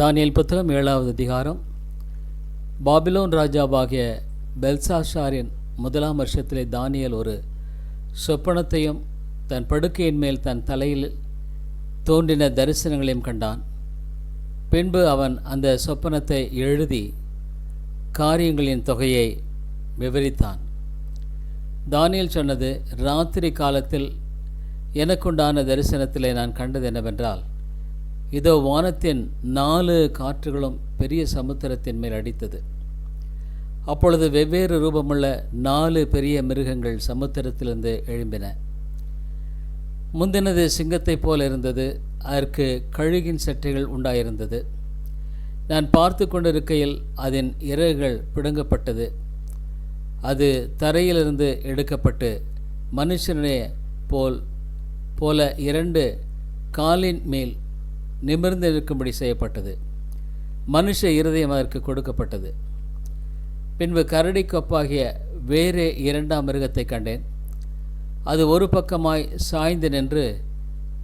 Daniel புத்தகம் ஏழாவது அதிகாரம். பாபிலோன் ராஜாவாகிய பெல்சாஷாரின் முதலாம் வருஷத்திலே தானியல் ஒரு சொப்பனத்தையும் தன் படுக்கையின் மேல் தன் தலையில் தோன்றின தரிசனங்களையும் கண்டான். பின்பு அவன் அந்த சொப்பனத்தை எழுதி காரியங்களின் தொகையை விவரித்தான். தானியல் சொன்னது ராத்திரி காலத்தில் எனக்குண்டான தரிசனத்திலே நான் கண்டது என்னவென்றால் இதோ வானத்தின் நாலு காற்றுகளும் பெரிய சமுத்திரத்தின் மேல் அடித்தது. அப்பொழுது வெவ்வேறு ரூபமுள்ள நாலு பெரிய மிருகங்கள் சமுத்திரத்திலிருந்து எழும்பின. முந்தினது சிங்கத்தைப் போல இருந்தது. அதற்கு கழுகின் சட்டைகள் உண்டாயிருந்தது. நான் பார்த்து கொண்டிருக்கையில் அதன் இறகுகள் பிடுங்கப்பட்டது. அது தரையிலிருந்து எடுக்கப்பட்டு மனுஷனே போல் போல இரண்டு காலின் மேல் நிமிர்ந்து நிற்கும்படி செய்யப்பட்டது. மனுஷ இருதயம் அதற்கு கொடுக்கப்பட்டது. பின்பு கரடி கொப்பாகிய வேறு இரண்டாம் மிருகத்தை கண்டேன். அது ஒரு பக்கமாய் சாய்ந்து நின்று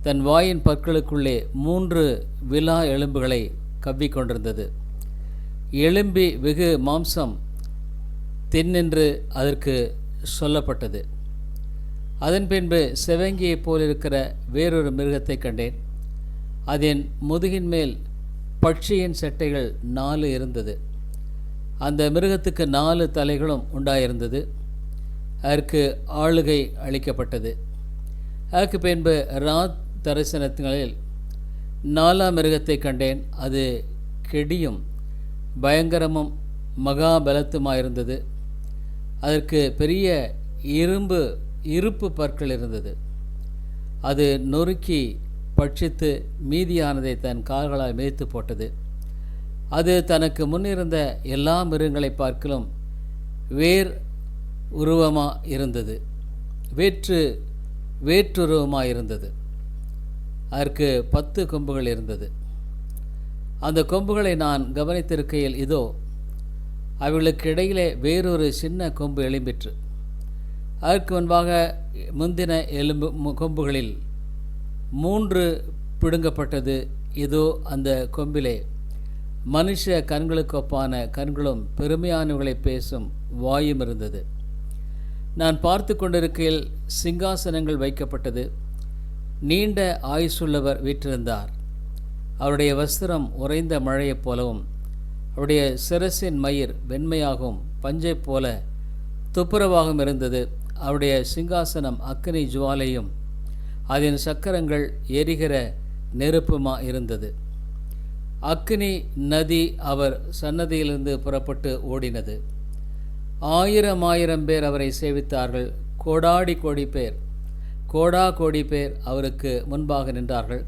தன் வாயின் பற்களுக்குள்ளே மூன்று விலா எலும்புகளை கவ்விக்கொண்டிருந்தது எலும்பி வெகு மாம்சம் தென்னென்று அதற்கு சொல்லப்பட்டது. அதன் பின்பு செவங்கியைப் போலிருக்கிற வேறொரு மிருகத்தை கண்டேன். அதன் முதுகின் மேல் பட்சியின் சட்டைகள் நாலு இருந்தது. அந்த மிருகத்துக்கு நாலு தலைகளும் உண்டாயிருந்தது. அதற்கு ஆளுகை அளிக்கப்பட்டது. அதற்கு பின்பு ராத் தரிசனங்களில் நாலாம் மிருகத்தை கண்டேன். அது கெடியும் பயங்கரமும் மகாபலத்துமாயிருந்தது. அதற்கு பெரிய இரும்பு இருப்பு பற்கள் இருந்தது. அது நொறுக்கி பட்சித்து மீதியானதை தன் கால்களால் மிதித்து போட்டது. அது தனக்கு முன்னிருந்த எல்லா மிருகங்களை பார்க்கலும் வேர் உருவமாக இருந்தது. வேற்று வேற்றுருவமாக இருந்தது அதற்கு பத்து கொம்புகள் இருந்தது. அந்த கொம்புகளை நான் கவனித்திருக்கையில் இதோ அவளுக்கு இடையிலே வேறொரு சின்ன கொம்பு எழும்பிற்று. அதற்கு முன்பாக முந்தின எலும்பு கொம்புகளில் மூன்று பிடுங்கப்பட்டது இதோ அந்த கொம்பிலே. மனுஷ கண்களுக்கு ஒப்பான கண்களும் பெருமையானவர்களை பேசும் வாயும் இருந்தது. நான் பார்த்து கொண்டிருக்கையில் சிங்காசனங்கள் வைக்கப்பட்டது. நீண்ட ஆயுசுள்ளவர் வீற்றிருந்தார். அவருடைய வஸ்திரம் உறைந்த மழையைப் போலவும் அவருடைய சிரசின் மயிர் வெண்மையாகவும் பஞ்சை போல துப்புரவாகவும் இருந்தது. அவருடைய சிங்காசனம் அக்கினி ஜுவாலையும் அதன் சக்கரங்கள் எரிகிற நெருப்புமா இருந்தது. அக்னி நதி அவர் சன்னதியிலிருந்து புறப்பட்டு ஓடினது. ஆயிரம் ஆயிரம் பேர் அவரை சேவித்தார்கள். கோடாடி கோடி பேர் கோடா கோடி பேர் அவருக்கு முன்பாக நின்றார்கள்.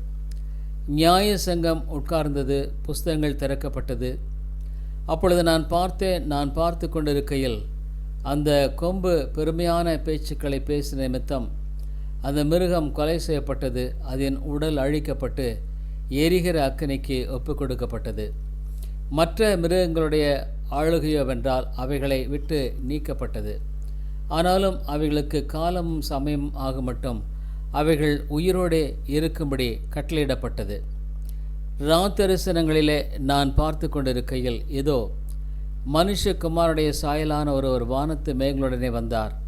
நியாய சங்கம் உட்கார்ந்தது புஸ்தகங்கள் திறக்கப்பட்டது. அப்பொழுது நான் பார்த்தேன் நான் பார்த்து கொண்டிருக்கையில் அந்த கொம்பு பெருமையான பேச்சுக்களை பேசின நிமித்தம் அந்த மிருகம் கொலை செய்யப்பட்டது. அதன் உடல் அழிக்கப்பட்டு எரிகிற அக்கினிக்கு ஒப்புக் கொடுக்கப்பட்டது மற்ற மிருகங்களுடைய ஆளுகையோவென்றால் அவைகளை விட்டு நீக்கப்பட்டது. ஆனாலும் அவைகளுக்கு காலமும் சமயம் ஆக மட்டும் அவைகள் உயிரோடே இருக்கும்படி கட்டளையிடப்பட்டது. ராத்தரிசனங்களிலே நான் பார்த்து கொண்டிருக்கையில் இதோ மனுஷகுமாருடைய சாயலான ஒருவர் வானத்து மேகங்களுடனே வந்தார்.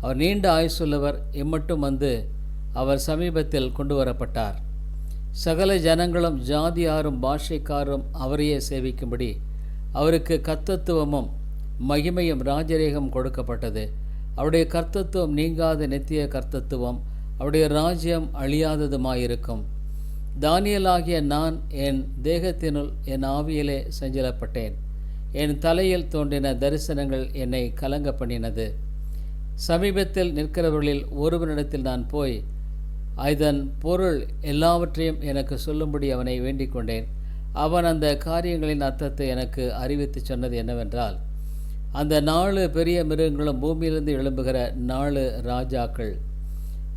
அவர் நீண்ட ஆயுசுள்ளவர் இம்மட்டும் வந்து அவர் சமீபத்தில் கொண்டு வரப்பட்டார் சகல ஜனங்களும் ஜாதியாரும் பாஷைக்காரும் அவரையே சேவிக்கும்படி அவருக்கு கர்த்தத்துவமும் மகிமையும் ராஜரேகம் கொடுக்கப்பட்டது. அவருடைய கர்த்தத்துவம் நீங்காத நித்திய கர்த்தத்துவம் அவருடைய ராஜ்யம் அழியாததுமாயிருக்கும். தானியலாகிய நான் என் தேகத்தினுள் என் ஆவியிலே செஞ்சலப்பட்டேன் என் தலையில் தோன்றின தரிசனங்கள் என்னை கலங்க பண்ணினது சமீபத்தில் நிற்கிறவர்களில் ஒருவனிடத்தில் நான் போய் அதன் பொருள் எல்லாவற்றையும் எனக்கு சொல்லும்படி அவனை வேண்டிக் கொண்டேன். அவன் அந்த காரியங்களின் அர்த்தத்தை எனக்கு அறிவித்து சொன்னது என்னவென்றால் அந்த நாலு பெரிய மிருகங்களும் பூமியிலிருந்து எழும்புகிற நாலு ராஜாக்கள்.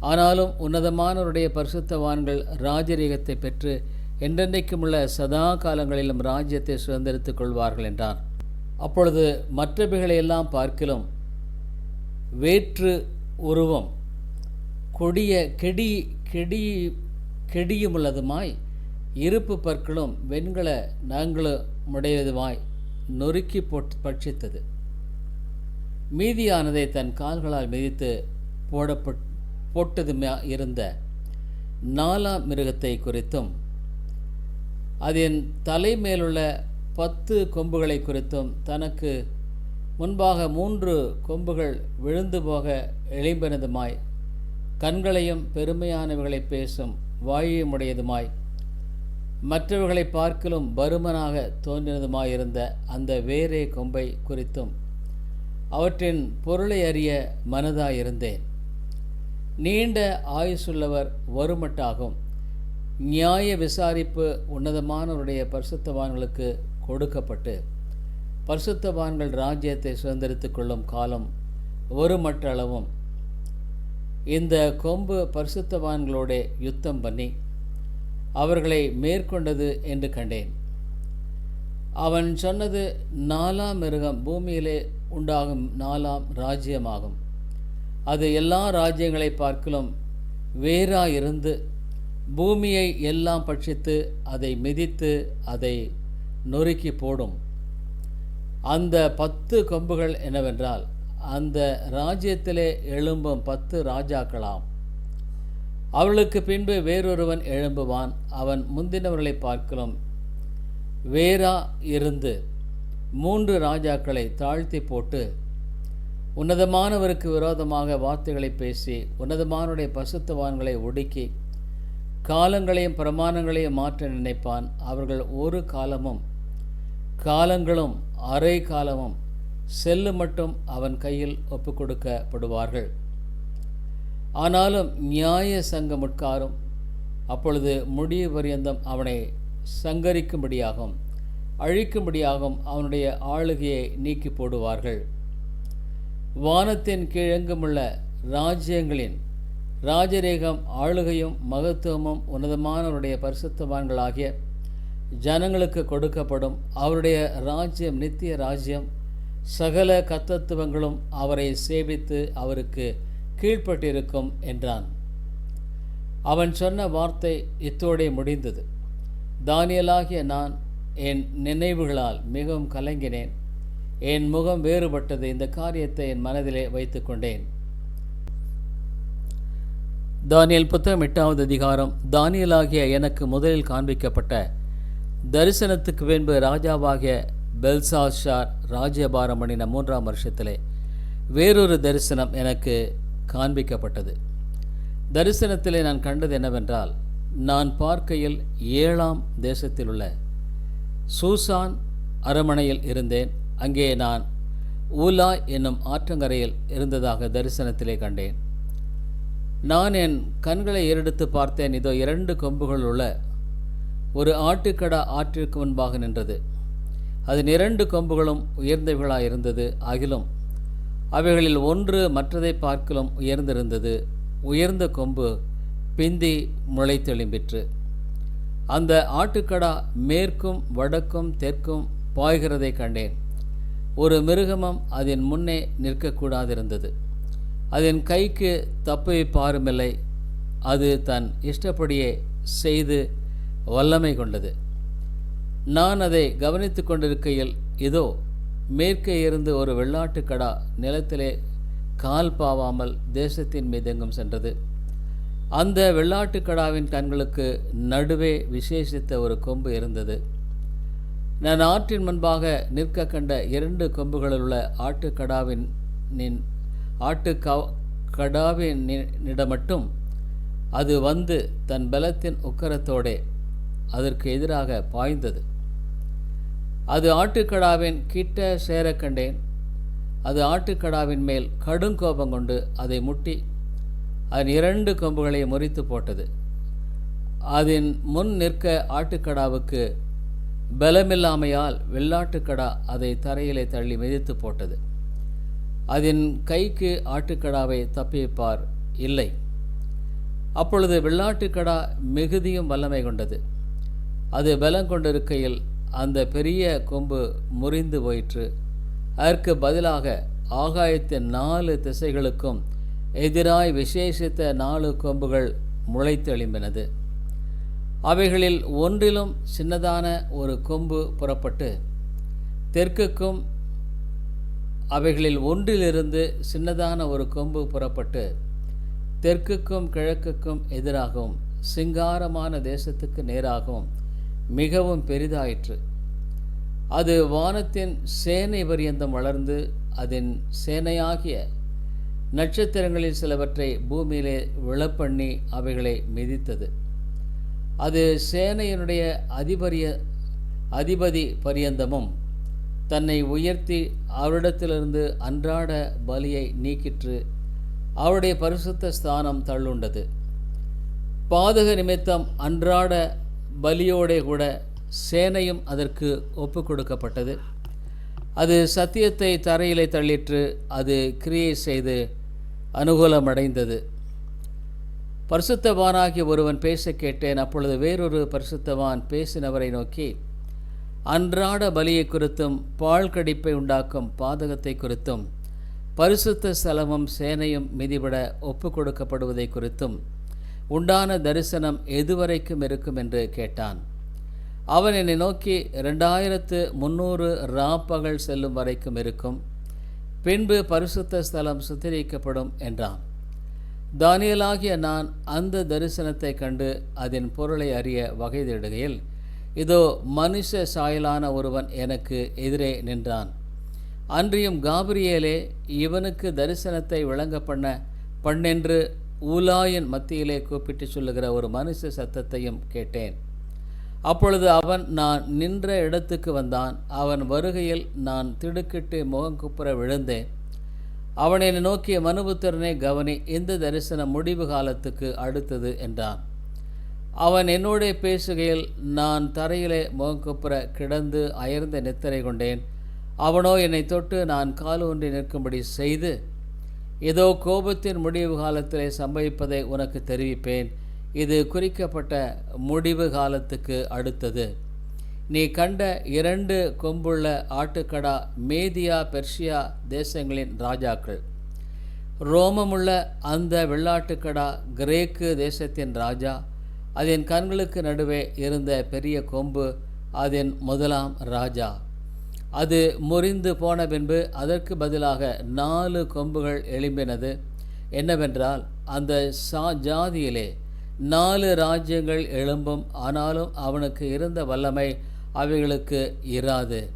ஆனாலும் உன்னதமானவருடைய பரிசுத்தவான்கள் ராஜரீகத்தை பெற்று என்றென்றைக்கும் உள்ள சதா காலங்களிலும் ராஜ்யத்தை சுதந்திரித்துக் கொள்வார்கள் என்றான். அப்பொழுது மற்றவைகளை எல்லாம் பார்க்கிலும் வேற்று உருவம். கொடிய கெடி கெடி கெடியுமுள்ளதுமாய் இருப்பு பற்களும் வெண்கல நகங்களுமுடையதுமாய் நொறுக்கி போட்டு பட்சித்தது. மீதியானதை தன் கால்களால் மிதித்து போடப்பட் போட்டதுமே இருந்த நாலாம் மிருகத்தை குறித்தும் அதன் தலைமேலுள்ள பத்து கொம்புகளை குறித்தும் தனக்கு முன்பாக மூன்று கொம்புகள் விழுந்து போக எழும்பினதுமாய் கண்களையும் பெருமையானவைகளை பேசும் வாயுமுடையதுமாய் மற்றவர்களை பார்க்கலும் பருமனாக தோன்றினதுமாயிருந்த அந்த வேறே கொம்பை குறித்தும் அவற்றின் பொருளை அறிய மனதாயிருந்தேன். நீண்ட ஆயுசுள்ளவர் வருமட்டாகும். நியாய விசாரிப்பு உன்னதமானவருடைய பரிசுத்தவான்களுக்கு கொடுக்கப்பட்டு பரிசுத்தவான்கள் ராஜ்யத்தை சுதந்திரித்துக் கொள்ளும் காலம் ஒரு மற்றளவும் இந்த கொம்பு பரிசுத்தவான்களோட யுத்தம் பண்ணி அவர்களை மேற்கொண்டது என்று கண்டேன். அவன் சொன்னது நாலாம் மிருகம் பூமியிலே உண்டாகும் நாலாம் ராஜ்யமாகும். அது எல்லா ராஜ்யங்களை பார்க்கலும் வேறாயிருந்து பூமியை எல்லாம் பட்சித்து அதை மிதித்து அதை நொறுக்கி போடும். அந்த பத்து கொம்புகள் என்னவென்றால் அந்த ராஜ்யத்திலே எழும்பும் பத்து ராஜாக்களாம். அவளுக்கு பின்பு வேறொருவன் எழும்புவான். அவன் முந்தினவர்களை பார்க்கலாம் வேறா இருந்து மூன்று ராஜாக்களை தாழ்த்தி போட்டு உன்னதமானவருக்கு விரோதமாக வார்த்தைகளை பேசி உன்னதமானுடைய பசுத்தவான்களை ஒடுக்கி காலங்களையும் பிரமாணங்களையும் மாற்ற நினைப்பான். அவர்கள் ஒரு காலமும் காலங்களும் அரை காலமும் செல்லு மட்டும் அவன் கையில் ஒப்பு கொடுக்கப்படுவார்கள் ஆனாலும் நியாய சங்கம் உட்காரும் அப்பொழுது முடிவு பரியந்தம் அவனை சங்கரிக்கும்படியாகும் அழிக்கும்படியாகும் அவனுடைய ஆளுகையை நீக்கி போடுவார்கள். வானத்தின் கீழெங்குமுள்ள ராஜ்யங்களின் ராஜரேகம் ஆளுகையும் மகத்துவமும் உன்னதமானவருடைய பரிசுத்தவான்களாகிய ஜனங்களுக்கு கொடுக்கப்படும் அவருடைய ராஜ்யம் நித்திய ராஜ்யம். சகல கத்தத்துவங்களும் அவரை சேவித்து அவருக்கு கீழ்ப்பட்டிருக்கும் என்றான். அவன் சொன்ன வார்த்தை இத்தோடே முடிந்தது. தானியலாகிய நான் என் நினைவுகளால் மிகவும் கலங்கினேன். என் முகம் வேறுபட்டது. இந்த காரியத்தை என் மனதிலே வைத்து கொண்டேன் தானியல் புத்தகம் எட்டாவது அதிகாரம். தானியலாகிய எனக்கு முதலில் காண்பிக்கப்பட்ட தரிசனத்துக்கு பின்பு ராஜாவாகிய பெல்சாஷார் ராஜ்யபாரம் பண்ணின மூன்றாம் வருஷத்திலே வேறொரு தரிசனம் எனக்கு காண்பிக்கப்பட்டது. தரிசனத்திலே நான் கண்டது என்னவென்றால் நான் பார்க்கையில் ஏழாம் தேசத்தில் உள்ள சூசான் அரமனையில் இருந்தேன். அங்கே நான் ஊலா என்னும் ஆற்றங்கரையில் இருந்ததாக தரிசனத்திலே கண்டேன். நான் என் கண்களை ஏறெடுத்து பார்த்தேன். இதோ இரண்டு கொம்புகள் உள்ள ஒரு ஆட்டுக்கடா ஆற்றிற்கு முன்பாக நின்றது. அதன் இரண்டு கொம்புகளும் உயர்ந்தவைகளாக இருந்தது அகிலும் அவைகளில் ஒன்று மற்றதை பார்க்கலும் உயர்ந்திருந்தது. உயர்ந்த கொம்பு பிந்தி முளைத்தெழும்பிற்று. அந்த ஆட்டுக்கடா மேற்கும் வடக்கும் தெற்கும் பாய்கிறதை கண்டேன். ஒரு மிருகமும் அதன் முன்னே நிற்கக்கூடாதிருந்தது. அதன் கைக்கு தப்பை பாருமில்லை. அது தன் இஷ்டப்படியே செய்து வல்லமை கொண்டது. நான் அதை கவனித்து கொண்டிருக்கையில் இதோ மேற்கே இருந்து ஒரு வெள்ளாட்டு கடா நிலத்திலே கால் பாவாமல் தேசத்தின் மீதெங்கும் சென்றது. அந்த வெள்ளாட்டு கடாவின் கண்களுக்கு நடுவே விசேஷித்த ஒரு கொம்பு இருந்தது. நான் ஆற்றின் முன்பாக நிற்க கண்ட இரண்டு கொம்புகளில் உள்ள ஆட்டுக்கடாவின் நின் ஆட்டு கடாவின் மட்டும் அது வந்து தன் பலத்தின் உக்கரத்தோடே அதற்கு எதிராக பாய்ந்தது. அது ஆட்டுக்கடாவின் கிட்ட சேர கண்டேன். அது ஆட்டுக்கடாவின் மேல் கடுங்கோபம் கொண்டு அதை முட்டி அதன் இரண்டு கொம்புகளை முறித்து போட்டது. அதன் முன் நிற்க ஆட்டுக்கடாவுக்கு பலமில்லாமையால் வெள்ளாட்டுக்கடா அதை தரையிலே தள்ளி மிதித்து போட்டது. அதன் கைக்கு ஆட்டுக்கடாவை தப்பிப்பார் இல்லை. அப்பொழுது வெள்ளாட்டுக்கடா மிகுதியும் வல்லமை கொண்டது. அது பலம் கொண்டிருக்கையில் அந்த பெரிய கொம்பு முறிந்து போயிற்று. அதற்கு பதிலாக ஆகாயத்தின் நாலு திசைகளுக்கும் எதிராய் விசேஷித்த நாலு கொம்புகள் முளைத்தெழும்பினது. அவைகளில் ஒன்றிலும் சின்னதான ஒரு கொம்பு புறப்பட்டு தெற்குக்கும் அவைகளில் ஒன்றிலிருந்து சின்னதான ஒரு கொம்பு புறப்பட்டு தெற்குக்கும் கிழக்குக்கும் எதிராகவும் சிங்காரமான தேசத்துக்கு நேராகவும் மிகவும் பெரிதாயிற்று. அது வானத்தின் சேனை பரியந்தம் வளர்ந்து அதன் சேனையாகிய நட்சத்திரங்களில் சிலவற்றை பூமியிலே விழப்பண்ணி அவைகளை மிதித்தது. அது சேனையினுடைய அதிபரிய அதிபதி பரியந்தமும் தன்னை உயர்த்தி அவரிடத்திலிருந்து அன்றாட பலியை நீக்கிற்று அவருடைய பரிசுத்த ஸ்தானம் தள்ளுண்டது. பாதக நிமித்தம் அன்றாட பலியோடே கூட சேனையும் அதற்கு ஒப்பு கொடுக்கப்பட்டது அது சத்தியத்தை தரையிலே தள்ளிற்று அது கிரியை செய்து அனுகூலமடைந்தது. பரிசுத்தவானாகிய ஒருவன் பேச கேட்டேன் அப்பொழுது வேறொரு பரிசுத்தவான் பேசினவரை நோக்கி அன்றாட பலியை குறித்தும் பால் கடிப்பை உண்டாக்கும் பாதகத்தை குறித்தும் பரிசுத்த ஸ்தலமும் சேனையும் மிதிபட ஒப்பு கொடுக்கப்படுவதை குறித்தும் உண்டான தரிசனம் எதுவரைக்கும் இருக்கும் என்று கேட்டான். அவன் என்னை நோக்கி ரெண்டாயிரத்து முந்நூறு ராப்பகல் செல்லும் வரைக்கும் இருக்கும். பின்பு பரிசுத்த ஸ்தலம் சுத்திரிக்கப்படும் என்றான். தானியலாகிய நான் அந்த தரிசனத்தை கண்டு அதன் பொருளை அறிய வகை தேடுகையில் இதோ மனுஷ சாயலான ஒருவன் எனக்கு எதிரே நின்றான். அன்றியும் காபிரியேலே இவனுக்கு தரிசனத்தை விளங்க பண்ண பண்ணென்று ஊலாயின் மத்தியிலே கூப்பிட்டு சொல்லுகிற ஒரு மனுஷ சத்தத்தையும் கேட்டேன். அப்பொழுது அவன் நான் நின்ற இடத்துக்கு வந்தான். அவன் வருகையில் நான் திடுக்கிட்டு முகங்குப்புற விழுந்தேன். அவனை என்னை நோக்கிய மனுபுத்திரனை கவனி இந்த தரிசனம் முடிவு காலத்துக்கு அடுத்தது என்றான். அவன் என்னோட பேசுகையில் நான் தரையிலே முகங்குப்புற கிடந்து அயர்ந்த நித்திரை கொண்டேன். அவனோ என்னை தொட்டு நான் கால் ஒன்றி நிற்கும்படி செய்து இதோ கோபத்தின் முடிவு காலத்திலே சம்பவிப்பதை உனக்கு தெரிவிப்பேன். இது குறிக்கப்பட்ட முடிவு காலத்துக்கு அடுத்தது. நீ கண்ட இரண்டு கொம்புள்ள ஆட்டுக்கடா மேதியா பெர்ஷியா தேசங்களின் ராஜாக்கள். ரோமமுள்ள அந்த வெள்ளாட்டுக்கடா கிரேக்கு தேசத்தின் ராஜா. அதன் கண்களுக்கு நடுவே இருந்த பெரிய கொம்பு அதன் முதலாம் ராஜா. அது முறிந்து போன பின்பு அதற்கு பதிலாக நாலு கொம்புகள் எழும்பினது. என்னவென்றால் அந்த சா ஜாதியிலே நாலு ராஜ்யங்கள் எழும்பும் ஆனாலும் அவனுக்கு இருந்த வல்லமை அவைகளுக்கு இராது.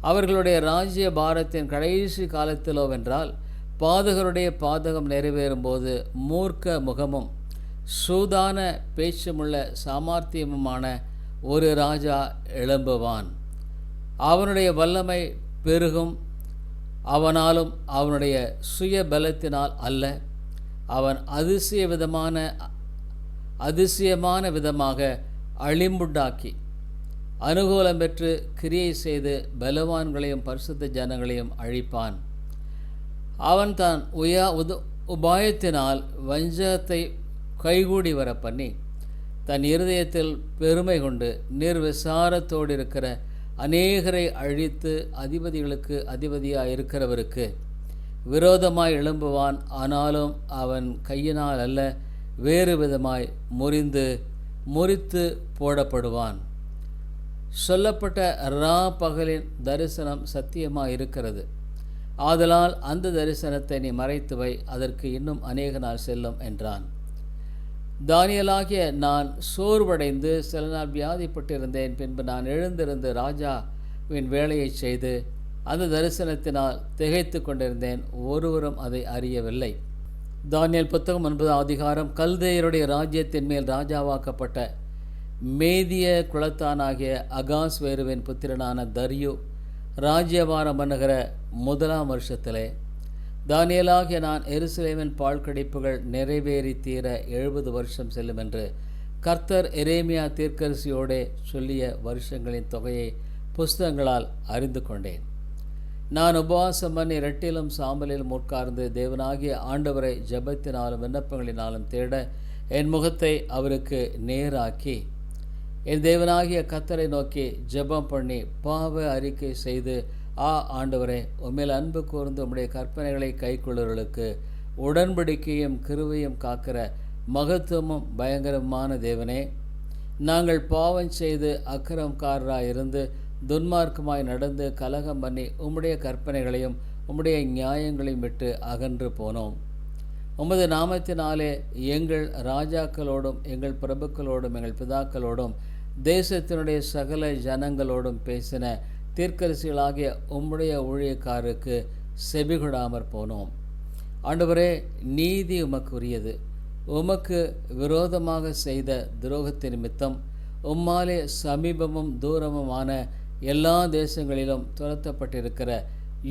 அவர்களுடைய ராஜ்ய பாரத்தின் கடைசி காலத்திலோவென்றால் பாதகருடைய பாதகம் நிறைவேறும்போது மூர்க்க முகமும் சூதான பேச்சுமுள்ள சாமர்த்தியமுமான ஒரு ராஜா எழும்புவான். அவனுடைய வல்லமை பெருகும். அவனாலும் அவனுடைய சுய பலத்தினால் அல்ல. அவன் அதிசய விதமான அதிசயமான விதமாக அழிம்புண்டாக்கி அனுகூலம் பெற்று கிரியை செய்து பலவான்களையும் பரிசுத்த ஜனங்களையும் அழிப்பான். அவன் தான் உயா உது உபாயத்தினால் வஞ்சகத்தை கைகூடி வர பண்ணி தன் இருதயத்தில் பெருமை கொண்டு நிர்விசாரத்தோடு இருக்கிற அநேகரை அழித்து அதிபதிகளுக்கு அதிபதியாக இருக்கிறவருக்கு விரோதமாய் எழும்புவான். ஆனாலும் அவன் கையினால் அல்ல வேறு விதமாய் முறிந்து முறித்து போடப்படுவான். சொல்லப்பட்ட ரா பகலின் தரிசனம் சத்தியமாக இருக்கிறது ஆதலால் அந்த தரிசனத்தை நீ மறைத்து வை அதற்கு இன்னும் அநேக நாள் செல்லும் என்றான். தானியலாகிய நான் சோர்வடைந்து சில நாள் வியாதிப்பட்டிருந்தேன். பின்பு நான் எழுந்திருந்து ராஜாவின் வேலையை செய்து அந்த தரிசனத்தினால் திகைத்து கொண்டிருந்தேன். ஒருவரும் அதை அறியவில்லை. தானியல் புத்தகம் ஒன்பதாம் அதிகாரம் கல்தேயருடைய ராஜ்யத்தின் மேல் ராஜாவாக்கப்பட்ட மேதிய குலத்தானாகிய அகாஸ் வேருவின் புத்திரனான தரியு ராஜ்யபாரம் பண்ணுகிற முதலாம் வருஷத்திலே தானியலாகிய நான் எருசலேமின் பால் கடிப்புகள் நிறைவேறி தீர எழுபது வருஷம் செல்லும் என்று கர்த்தர் எரேமியா தீர்க்கரசியோடே சொல்லிய வருஷங்களின் தொகையை புஸ்தகங்களால் அறிந்து கொண்டேன். நான் உபவாசம் பண்ணி இரட்டிலும் சாம்பலிலும் உட்கார்ந்து தேவனாகிய ஆண்டவரை ஜெபத்தினாலும் விண்ணப்பங்களினாலும் தேட என் முகத்தை அவருக்கு நேராக்கி என் தேவனாகிய கத்தரை நோக்கி ஜெபம் பண்ணி பாவ அறிக்கை செய்து ஆ ஆண்டவரே உண்மையில் அன்பு கூர்ந்து உம்முடைய கற்பனைகளை கைக்கொள்ளுவர்களுக்கு உடன்படிக்கையும் கிருவையும் காக்கிற மகத்துவமும் பயங்கரமான தேவனே. நாங்கள் பாவம் செய்து அக்கிரமக்காரராய் இருந்து துன்மார்க்கமாய் நடந்து கலகம் பண்ணி உம்முடைய கற்பனைகளையும் உம்முடைய நியாயங்களையும் விட்டு அகன்று போனோம். உமது நாமத்தினாலே எங்கள் ராஜாக்களோடும் எங்கள் பிரபுக்களோடும் எங்கள் பிதாக்களோடும் தேசத்தினுடைய சகல ஜனங்களோடும் பேசின தீர்க்கரசிகளாகிய உம்முடைய ஊழியக்காரருக்கு செபிகொடாமற் போனோம். ஆண்டவரே நீதி உமக்கு உரியது உமக்கு விரோதமாக செய்த துரோகத்தை நிமித்தம் உம்மாலே சமீபமும் தூரமுமான எல்லா தேசங்களிலும் துரத்தப்பட்டிருக்கிற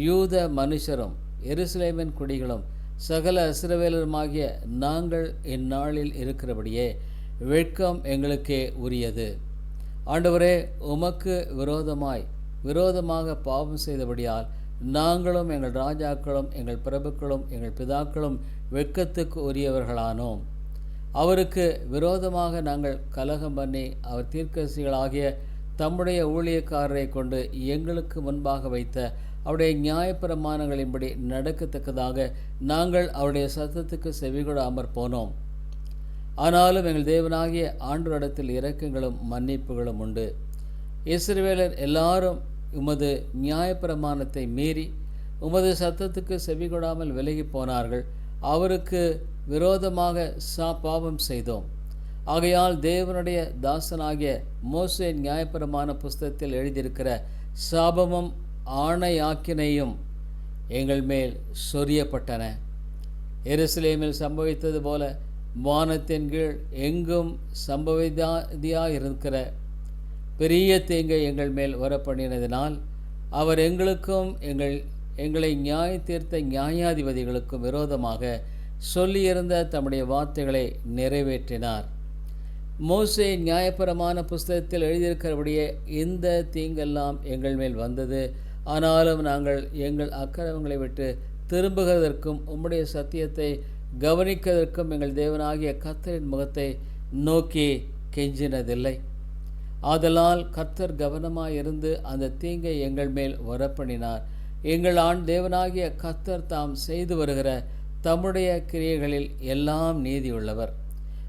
யூத மனுஷரும் எருசலேமின் குடிகளும் சகல இஸ்ரவேலருமாகிய நாங்கள் இந்நாளில் இருக்கிறபடியே வெட்கம் எங்களுக்கே உரியது. ஆண்டவரே உமக்கு விரோதமாய் விரோதமாக பாவம் செய்தபடியால் நாங்களும் எங்கள் ராஜாக்களும் எங்கள் பிரபுக்களும் எங்கள் பிதாக்களும் வெட்கத்துக்கு உரியவர்களானோம். அவருக்கு விரோதமாக நாங்கள் கலகம் பண்ணி அவர் தீர்க்கசிகளாகிய தம்முடைய ஊழியக்காரரை கொண்டு எங்களுக்கு முன்பாக வைத்த அவருடைய நியாயப்பிரமாணங்களின்படி நடக்கத்தக்கதாக நாங்கள் அவருடைய சத்தத்துக்கு செவிகொடாமற் போனோம். ஆனாலும் எங்கள் தேவனாகிய ஆண்டு இடத்தில் இரக்கங்களும் மன்னிப்புகளும் உண்டு. இஸ்ரவேலர் எல்லாரும் உமது நியாயப்பிரமாணத்தை மீறி உமது சத்தத்துக்கு செவிகொடாமல் விலகி போனார்கள். அவருக்கு விரோதமாக சா பாவம் செய்தோம். ஆகையால் தேவனுடைய தாசனாகிய மோசே நியாயப்பிரமான புஸ்தகத்தில் எழுதியிருக்கிற சாபமும் ஆணையாக்கினையும் எங்கள் மேல் சொரியப்பட்டன எருசலேமில் சம்பவித்தது போல வானத்தின் கீழ் எங்கும் சம்பவிதாதியாக இருக்கிற பெரிய தீங்கை எங்கள் மேல் வரப்பண்ணினதினால் அவர் எங்களுக்கும் எங்கள் எங்களை நியாய தீர்த்த நியாயாதிபதிகளுக்கும் விரோதமாக சொல்லியிருந்த தம்முடைய வார்த்தைகளை நிறைவேற்றினார். மோசே நியாயபரமான புஸ்தகத்தில் எழுதியிருக்கிறபடியே இந்த தீங்கெல்லாம் எங்கள் மேல் வந்தது. ஆனாலும் நாங்கள் எங்கள் அக்கிரமங்களை விட்டு திரும்புகிறதற்கும் உம்முடைய சத்தியத்தை கவனிக்கிறதற்கும் எங்கள் தேவனாகிய கத்தரின் முகத்தை நோக்கி கெஞ்சினதில்லை. ஆதலால் கர்த்தர் கவனமாயிருந்து அந்த தீங்கை எங்கள் மேல் வரப்பண்ணினார். எங்கள் ஆண் தேவனாகிய கர்த்தர் தாம் செய்து வருகிற தம்முடைய கிரியைகளில் எல்லாம் நீதியுள்ளவர்.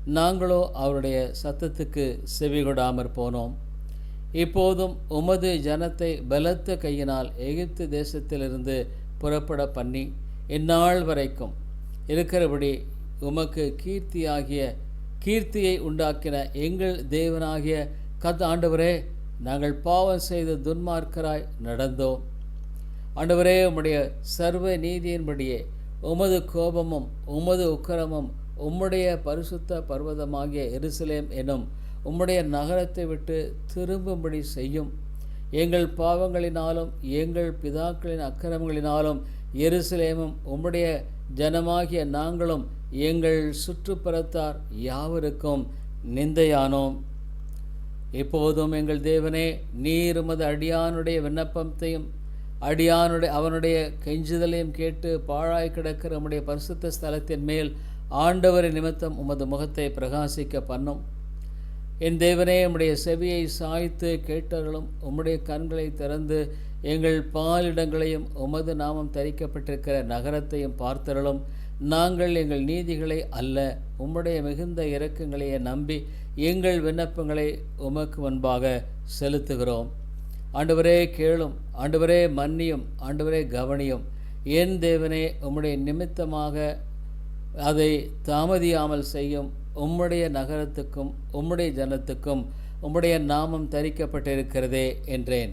நாங்களோ அவருடைய சத்தத்துக்கு செவிகொடாமற் போனோம். இப்போதும் உமது ஜனத்தை பலத்த கையினால் எகிப்து தேசத்திலிருந்து புறப்பட பண்ணி இந்நாள் வரைக்கும் இருக்கிறபடி உமக்கு கீர்த்தியாகிய கீர்த்தியை உண்டாக்கின எங்கள் தேவனாகிய கத் ஆண்டவரே நாங்கள் பாவம் செய்து துன்மார்க்கராய் நடந்தோம். ஆண்டவரே உம்முடைய சர்வ நீதியின்படியே உமது கோபமும் உமது உக்கிரமும் உம்முடைய பரிசுத்த பர்வதமாகிய எருசலேம் எனும் உம்முடைய நகரத்தை விட்டு திரும்பும்படி செய்யும். எங்கள் பாவங்களினாலும் எங்கள் பிதாக்களின் அக்கிரமங்களினாலும் எருசலேமும் உம்முடைய ஜனமாகிய நாங்களும் எங்கள் சுற்றுப்புறத்தார் யாவருக்கும் நிந்தையானோம். இப்போதும் எங்கள் தேவனே நீர் உமது அடியானுடைய விண்ணப்பத்தையும் அடியானுடைய அவனுடைய கெஞ்சுதலையும் கேட்டு பாழாய் கிடக்கிற உம்முடைய பரிசுத்த ஸ்தலத்தின் மேல் ஆண்டவரின் நிமித்தம் உமது முகத்தை பிரகாசிக்க பண்ணும். என் தேவனே உம்முடைய செவியை சாய்த்து கேட்டர்களும் உம்முடைய கண்களை திறந்து எங்கள் பாலிடங்களையும் உமது நாமம் தரிக்கப்பட்டிருக்கிற நகரத்தையும் பார்த்தருளும். நாங்கள் எங்கள் நீதிகளை அல்ல உம்முடைய மிகுந்த இறக்கங்களையே நம்பி எங்கள் விண்ணப்பங்களை உமக்கு முன்பாக செலுத்துகிறோம். ஆண்டவரே கேளும் ஆண்டவரே மன்னியும் ஆண்டவரே கவனியும். என் தேவனே உம்முடைய நிமித்தமாக அதை தாமதியாமல் செய்யும். உம்முடைய நகரத்துக்கும் உம்முடைய ஜனத்துக்கும் உம்முடைய நாமம் தரிக்கப்பட்டிருக்கிறதே என்றேன்.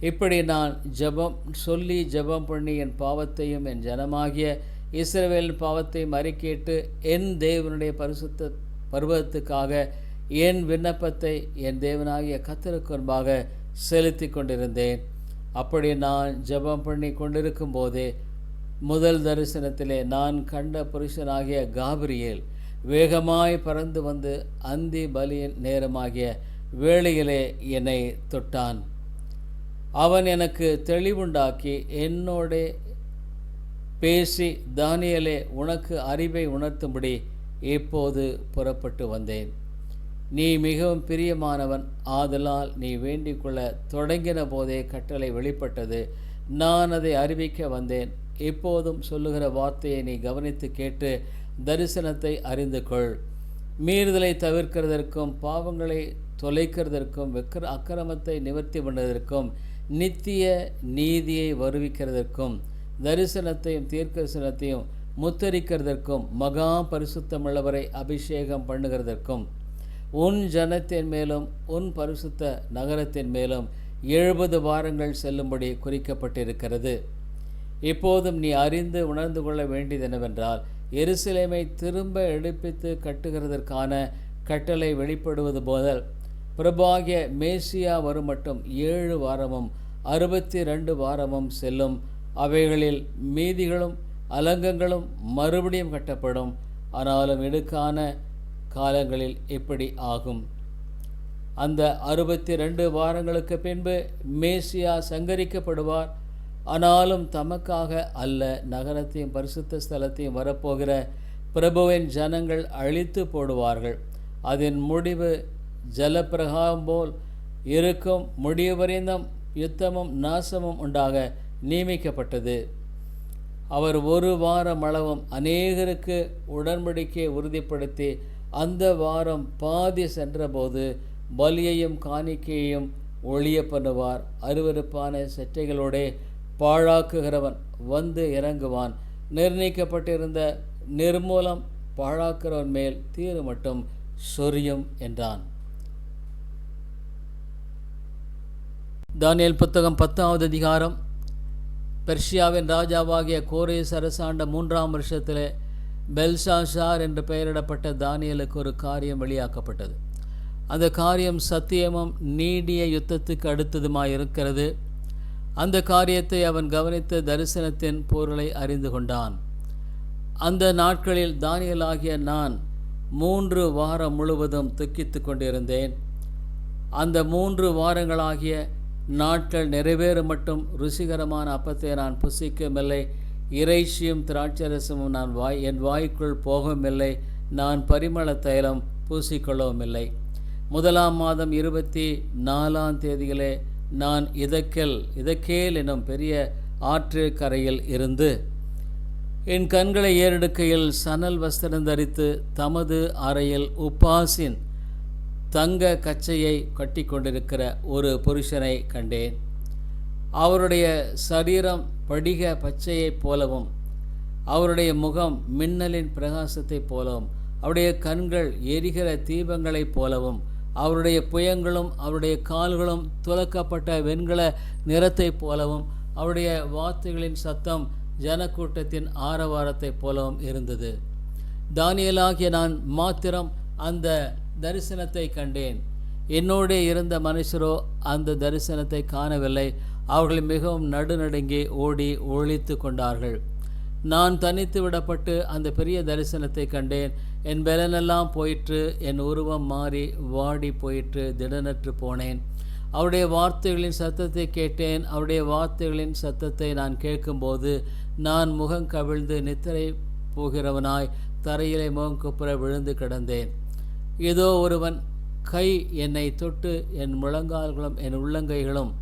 இப்படி நான் ஜெபம் சொல்லி ஜெபம் பண்ணி என் பாவத்தையும் என் ஜனமாகிய இஸ்ரவேலின் பாவத்தையும் அறிக்கையிட்டு என் தேவனுடைய பரிசுத்த பருவத்துக்காக என் விண்ணப்பத்தை என் தேவனாகிய கத்தருக்கு செலுத்தி கொண்டிருந்தேன். அப்படி நான் ஜெபம் பண்ணி கொண்டிருக்கும் போதே முதல் தரிசனத்திலே நான் கண்ட புருஷனாகிய காபிரியேல் வேகமாய் பறந்து வந்து அந்தி பலியின் நேரமாகிய வேளையிலே என்னை தொட்டான். அவன் எனக்கு தெளிவுண்டாக்கி என்னோட பேசி தானியலே உனக்கு அறிவை உணர்த்தும்படி இப்போது புறப்பட்டு வந்தேன். நீ மிகவும் பிரியமானவன். ஆதலால் நீ வேண்டிக்கொள்ள தொடங்கின போதே கட்டளை வெளிப்பட்டது. நான் அதை அறிவிக்க வந்தேன். இப்போதும் சொல்லுகிற வார்த்தையை நீ கவனித்து கேட்டு தரிசனத்தை அறிந்து கொள். மீறுதலை தவிர்க்கிறதற்கும் பாவங்களை தொலைக்கிறதற்கும் விக்கிர அக்கிரமத்தை நிவர்த்தி பண்ணுவதற்கும் நித்திய நீதியை வருவிக்கிறதற்கும் தரிசனத்தையும் தீர்க்கரிசனத்தையும் முத்தரிக்கிறதற்கும் மகா பரிசுத்தமுள்ளவரை அபிஷேகம் பண்ணுகிறதற்கும் உன் ஜனத்தின் மேலும் உன் பரிசுத்த நகரத்தின் மேலும் எழுபது வாரங்கள் செல்லும்படி குறிக்கப்பட்டிருக்கிறது. இப்போதும் நீ அறிந்து உணர்ந்து கொள்ள வேண்டியது என்னவென்றால் எருசலேமை திரும்ப எடுப்பித்து கட்டுகிறதற்கான கட்டளை வெளிப்படுவது போதல் பிரபாகிய மேசியா வரும் மட்டும் ஏழு வாரமும் அறுபத்தி ரெண்டு வாரமும் செல்லும். அவைகளில் மீதிகளும் அலங்கங்களும் மறுபடியும் கட்டப்படும். ஆனாலும் இடுக்கான காலங்களில் இப்படி ஆகும். அந்த அறுபத்தி ரெண்டு வாரங்களுக்கு பின்பு மேசியா சங்கரிக்கப்படுவார். ஆனாலும் தமக்காக அல்ல நகரத்தையும் பரிசுத்த ஸ்தலத்தையும் வரப்போகிற பிரபுவின் ஜனங்கள் அழித்து போடுவார்கள். அதன் முடிவு ஜலப்பிரகாரம் போல் இருக்கும். முடிவறிந்தும் யுத்தமும் நாசமும் உண்டாக நியமிக்கப்பட்டது. அவர் ஒரு வாரம் அளவும் அநேகருக்கு உடன்படிக்கையை உறுதிப்படுத்தி அந்த வாரம் பாதி சென்றபோது பலியையும் காணிக்கையையும் ஒளிய பண்ணுவார். அருவருப்பான செட்டைகளோட பாழாக்குகிறவன் வந்து இறங்குவான். நிர்ணயிக்கப்பட்டிருந்த நிர்மூலம் பாழாக்குறவன் மேல் தீரு மட்டும் சொரியும் என்றான். தானியல் புத்தகம் பத்தாவது அதிகாரம் பெர்ஷியாவின் ராஜாவாகிய கோரேஸ் அரசாண்ட மூன்றாம் வருஷத்தில் பெல்ஷாஷார் என்று பெயரிடப்பட்ட தானியலுக்கு ஒரு காரியம் வெளியாக்கப்பட்டது. அந்த காரியம் சத்தியமும் நீடிய யுத்தத்துக்கு அடுத்ததுமாய் இருக்கிறது அந்த காரியத்தை அவன் கவனித்த தரிசனத்தின் பொருளை அறிந்து கொண்டான். அந்த நாட்களில் தானியலாகிய நான் மூன்று வாரம் முழுவதும் துக்கித்து கொண்டிருந்தேன். அந்த மூன்று வாரங்களாகிய நாட்கள் நிறைவேற மட்டும் ருசிகரமான அப்பத்தை நான் புசிக்கவில்லை இறைச்சியும் திராட்சரசமும் நான் வாய் என் வாய்க்குள் போகவில்லை நான் பரிமள தைலம் பூசிக்கொள்ளவுமில்லை. முதலாம் மாதம் இருபத்தி நாலாம் தேதியிலே நான் இதக்கல் இதக்கேல் எனும் பெரிய ஆற்று கரையில் இருந்து என் கண்களை ஏறெடுக்கையில் சணல் வஸ்திரம் தரித்து தமது அறையில் உப்பாசின் தங்க கச்சையை கட்டி கொண்டிருக்கிற ஒரு புருஷனை கண்டேன். அவருடைய சரீரம் படிக பச்சையைப் போலவும் அவருடைய முகம் மின்னலின் பிரகாசத்தைப் போலவும் அவருடைய கண்கள் எரிகிற தீபங்களைப் போலவும் அவருடைய புயங்களும் அவருடைய கால்களும் துலக்கப்பட்ட வெண்கல நிறத்தைப் போலவும் அவருடைய வார்த்தைகளின் சத்தம் ஜனக்கூட்டத்தின் ஆரவாரத்தைப் போலவும் இருந்தது. தானியலாகிய நான் மாத்திரம் அந்த தரிசனத்தை கண்டேன். என்னோடே இருந்த மனுஷரோ அந்த தரிசனத்தை காணவில்லை. அவர்கள் மிகவும் நடுநடுங்கி ஓடி ஒழித்து கொண்டார்கள். நான் தனித்து விடப்பட்டு அந்த பெரிய தரிசனத்தை கண்டேன். என் பலனெல்லாம் போயிற்று. என் உருவம் மாறி வாடி போயிற்று. திடனற்று போனேன். அவருடைய வார்த்தைகளின் சத்தத்தை கேட்டேன். அவருடைய வார்த்தைகளின் சத்தத்தை நான் கேட்கும்போது நான் முகம் கவிழ்ந்து நித்திரை போகிறவனாய் தரையிலே முகம் குப்புற விழுந்து கிடந்தேன். ஏதோ ஒருவன் கை என்னை தொட்டு என் முழங்கால்களும் என் உள்ளங்கைகளும்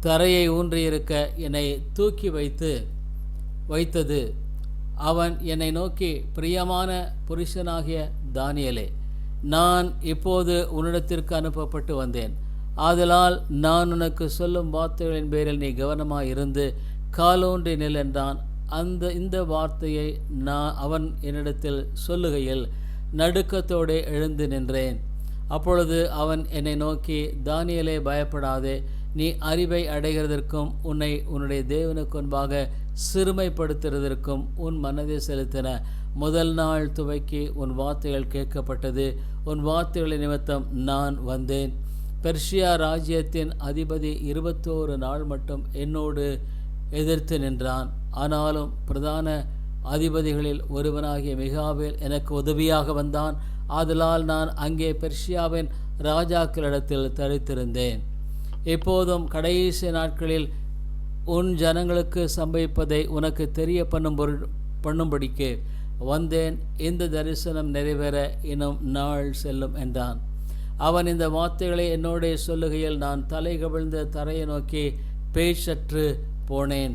தரையை ஊன்றியிருக்க என்னை தூக்கி வைத்து வைத்தது. அவன் என்னை நோக்கி பிரியமான புருஷனாகிய தானியலே நான் இப்போது உன்னிடத்திற்கு அனுப்பப்பட்டு வந்தேன். ஆதலால் நான் உனக்கு சொல்லும் வார்த்தைகளின் பேரில் நீ கவனமாக இருந்து காலோன்றி நில் என்றான். அந்த இந்த வார்த்தையை நான் அவன் என்னிடத்தில் சொல்லுகையில் நடுக்கத்தோடு எழுந்து நின்றேன். அப்பொழுது அவன் என்னை நோக்கி தானியலே பயப்படாதே. நீ அறிவை அடைகிறதற்கும் உன்னை உன்னுடைய தேவனுக்கு முன்பாக சிறுமைப்படுத்துறதற்கும் உன் மனதை செலுத்தின. முதல் நாள் துவக்கி உன் வார்த்தைகள் கேட்கப்பட்டது. உன் வார்த்தைகளின் நிமித்தம் நான் வந்தேன். பெர்ஷியா ராஜ்யத்தின் அதிபதி இருபத்தோரு நாள் மட்டும் என்னோடு எதிர்த்து நின்றான். ஆனாலும் பிரதான அதிபதிகளில் ஒருவனாகிய மிகாவேல் எனக்கு உதவியாக வந்தான். ஆதலால் நான் அங்கே பெர்ஷியாவின் ராஜாக்களிடத்தில் தரித்திருந்தேன். இப்போதும் கடைசி நாட்களில் உன் ஜனங்களுக்கு சம்பவிப்பதை உனக்கு தெரிய பண்ணும் பண்ணும்படிக்கு வந்தேன். இந்த தரிசனம் நிறைவேற இன்னும் நாள் செல்லும் என்றான். அவன் இந்த வார்த்தைகளை என்னோடே சொல்லுகையில் நான் தலை கவிழ்ந்த தரையை நோக்கி பேச்சற்று போனேன்.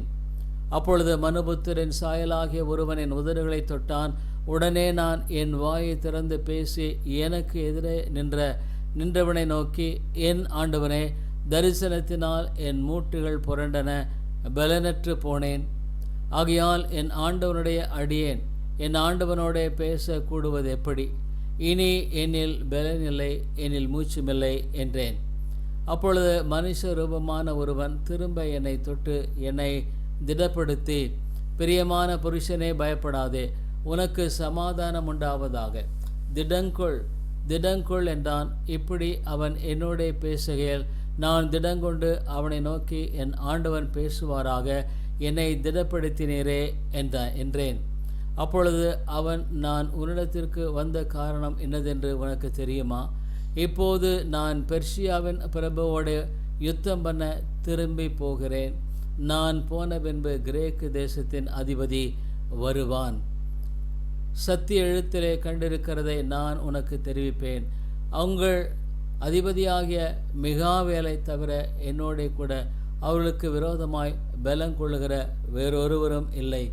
அப்பொழுது மனுபுத்திரன் சாயலாகிய ஒருவனின் உதடுகளை தொட்டான். உடனே நான் என் வாயை திறந்து பேசி எனக்கு எதிரே நின்ற நின்றவனை நோக்கி என் ஆண்டவனே தரிசனத்தினால் என் மூட்டுகள் புரண்டன பலனற்று போனேன். ஆகையால் என் ஆண்டவனுடைய அடியேன். என் ஆண்டவனோடே பேச கூடுவது எப்படி? இனி என்னில் பலனில்லை என்னில் மூச்சுமில்லை என்றேன். அப்பொழுது மனுஷ ரூபமான ஒருவன் திரும்ப என்னை தொட்டு என்னை திடப்படுத்தி பிரியமான புருஷனே பயப்படாதே உனக்கு சமாதானம் உண்டாவதாக திடங்கொள் திடங்கொள் என்றான். இப்படி அவன் என்னோடே பேசுகையில் நான் திடங்கொண்டு அவனை நோக்கி என் ஆண்டவன் பேசுவாராக என்னை திடப்படுத்தினீரே என்ற என்றேன். அப்பொழுது அவன் நான் உன்னிடத்திற்கு வந்த காரணம் என்னதென்று உனக்கு தெரியுமா? இப்போது நான் பெர்ஷியாவின் பிரபுவோடு யுத்தம் பண்ண திரும்பி போகிறேன். நான் போன பின்பு கிரேக்கு தேசத்தின் அதிபதி வருவான். சத்திய எழுத்திலே கண்டிருக்கிறதை நான் உனக்கு தெரிவிப்பேன். அவங்கள் அதிபதியாகிய மிகாவேலை தவிர என்னோட கூட அவர்களுக்கு விரோதமாய் பலம் கொள்ளுகிற வேறொருவரும் இல்லை.